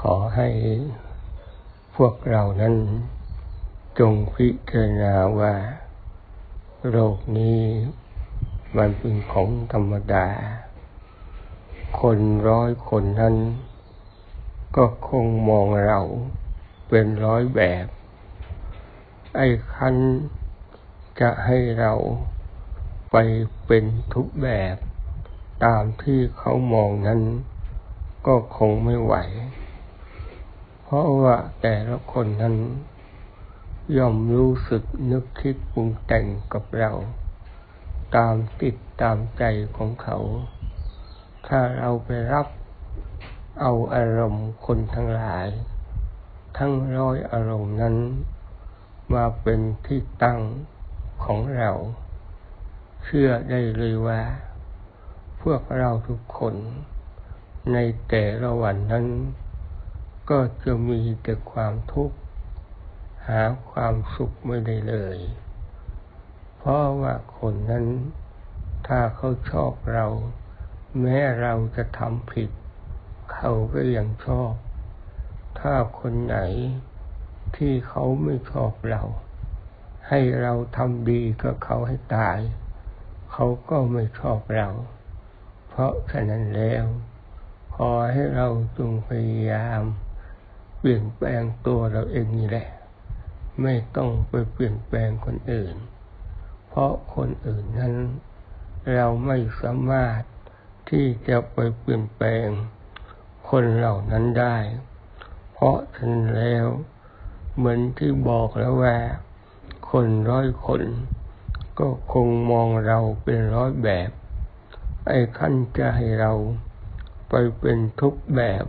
ขอให้พวกเรานั้นจงพิจารณาว่า โรคนี้มันเป็นของธรรมดา คนร้อยคนนั้น ก็คงมองเราเป็นร้อยแบบ ไอ้คันจะให้เราไปเป็นทุกแบบ ตามที่เขามองนั้น ก็คงไม่ไหว เพราะว่าแต่ละคนนั้นย่อมรู้สึกนึกคิดปรุงแต่งกับเรา ตามติดตามใจของเขา ถ้าเราไปรับเอาอารมณ์คนทั้งหลาย ทั้งร้อยอารมณ์นั้น มาเป็นที่ตั้งของเรา เชื่อได้เลยว่า พวกเราทุกคนในแต่ละวันนั้น ก็จะมีแต่ความทุกข์ หาความสุขไม่ได้เลย เพราะว่าคนนั้นถ้าเขาชอบเรา แม้เราจะทำผิด เขาก็ยังชอบ ถ้าคนไหนที่เขาไม่ชอบเรา ให้เราทำดีกับเขาให้ตาย เขาก็ไม่ชอบเรา เพราะฉะนั้นแล้ว ขอให้เราจงพยายาม ปลี่ยนแปลงตัวเราเองนี่แหละ ไม่ต้องไปเปลี่ยนแปลงคนอื่น เพราะคนอื่นนั้น เราไม่สามารถที่จะไปเปลี่ยนแปลง คนเหล่านั้นได้ เพราะฉะนั้นแล้ว เหมือนที่บอกแล้วว่า คนร้อยคน ก็คงมองเราเป็นร้อยแบบ ไอ้ขั้นจะให้เราไปเป็นทุกแบบ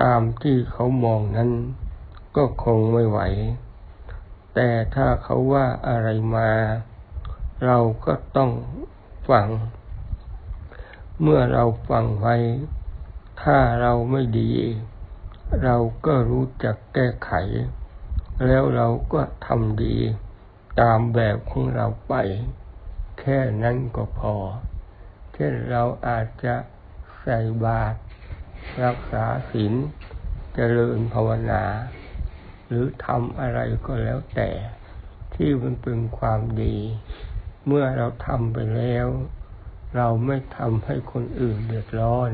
ตามที่เขามองนั้น ก็คงไม่ไหว แต่ถ้าเขาว่าอะไรมา เราก็ต้องฟัง เมื่อเราฟังไว้ ถ้าเราไม่ดี เราก็รู้จักแก้ไข แล้วเราก็ทำดีตามแบบของเราไป แค่นั้นก็พอ เช่นเราอาจจะใส่บาตร รักษาศีลเจริญภาวนา หรือทำอะไรก็แล้วแต่ที่มันเป็นความดี เมื่อเราทำไปแล้ว เราไม่ทำให้คนอื่นเดือดร้อน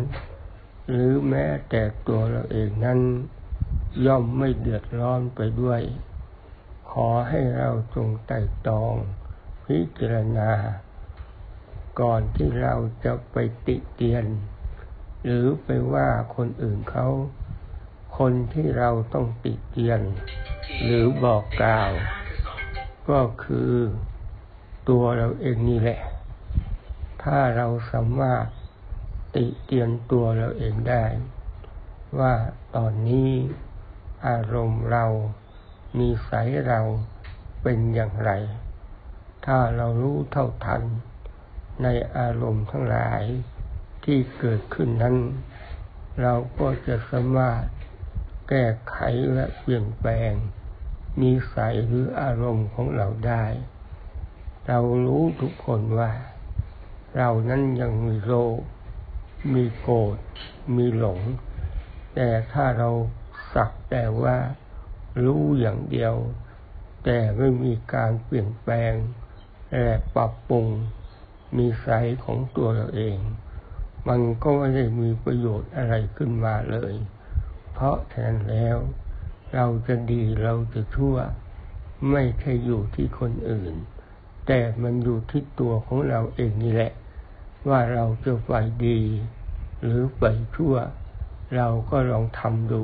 หรือแม้แต่ตัวเราเองนั้น ย่อมไม่เดือดร้อนไปด้วย ขอให้เราจงไต่ตอง พิจารณา ก่อนที่เราจะไปติเตียน หรือไปว่าคนอื่นเขา คนที่เราต้องติเตียน หรือบอกกล่าว ก็คือตัวเราเองนี่แหละ ถ้าเราสามารถติเตียนตัวเราเองได้ ว่าตอนนี้อารมณ์เรามีสายเราเป็นอย่างไร ถ้าเรารู้เท่าทันในอารมณ์ทั้งหลาย ที่เกิดขึ้นนั้น เราก็จะสามารถแก้ไขและเปลี่ยนแปลงนิสัยหรืออารมณ์ของเราได้ เรารู้ทุกคนว่า เรานั้นยังมีโลภมีโกรธมีหลง แต่ถ้าเราสักแต่ว่ารู้อย่างเดียว แต่ไม่มีการเปลี่ยนแปลงและปรับปรุงมีสายของตัวเราเอง มันก็ไม่ได้มีประโยชน์อะไรขึ้นมาเลย เพราะฉะนั้นแล้ว เราจะดีเราจะชั่ว ไม่ใช่อยู่ที่คนอื่น แต่มันอยู่ที่ตัวของเราเองนี่แหละ ว่าเราจะไปดี หรือไปชั่ว เราก็ลองทำดู